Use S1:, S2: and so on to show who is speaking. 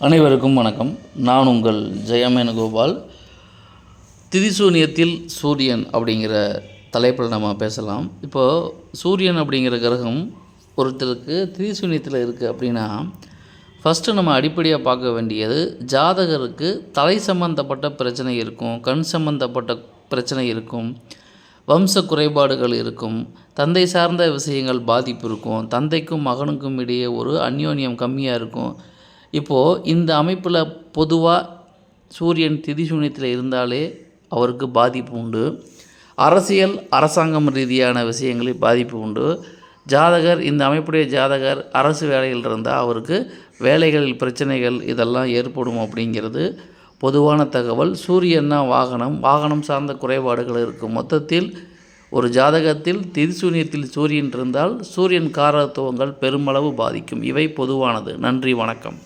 S1: அனைவருக்கும் வணக்கம். நான் உங்கள் ஜெயமேனுகோபால். திதிசூனியத்தில் சூரியன் அப்படிங்கிற தலைப்பில் நம்ம பேசலாம். இப்போது சூரியன் அப்படிங்கிற கிரகம் ஒருத்தருக்கு திதிசூன்யத்தில் இருக்குது அப்படின்னா ஃபஸ்ட்டு நம்ம அடிப்படையாக பார்க்க வேண்டியது ஜாதகருக்கு தலை சம்பந்தப்பட்ட பிரச்சனை இருக்கும் கண் சம்பந்தப்பட்ட பிரச்சனை இருக்கும் வம்ச குறைபாடுகள் இருக்கும் தந்தை சார்ந்த விஷயங்கள் பாதிப்பு இருக்கும் தந்தைக்கும் மகனுக்கும் இடையே ஒரு அந்யோன்யம் கம்மியாக இருக்கும் இப்போது இந்த அமைப்பில் பொதுவாக சூரியன் திதிசூன்யத்தில் இருந்தாலே அவருக்கு பாதிப்பு உண்டு. அரசியல் அரசாங்கம் ரீதியான விஷயங்களில் பாதிப்பு உண்டு. ஜாதகர் இந்த அமைப்புடைய ஜாதகர் அரசு வேலையில் இருந்தால் அவருக்கு வேலைகளில் பிரச்சனைகள் இதெல்லாம் ஏற்படும் அப்படிங்கிறது பொதுவான தகவல். சூரியன்னா வாகனம். வாகனம் சார்ந்த குறைபாடுகள் இருக்கும் மொத்தத்தில் ஒரு ஜாதகத்தில் திரிசூன்யத்தில் சூரியன் இருந்தால் சூரியன் காரத்துவங்கள் பெருமளவு பாதிக்கும். இவை பொதுவானது. நன்றி வணக்கம்.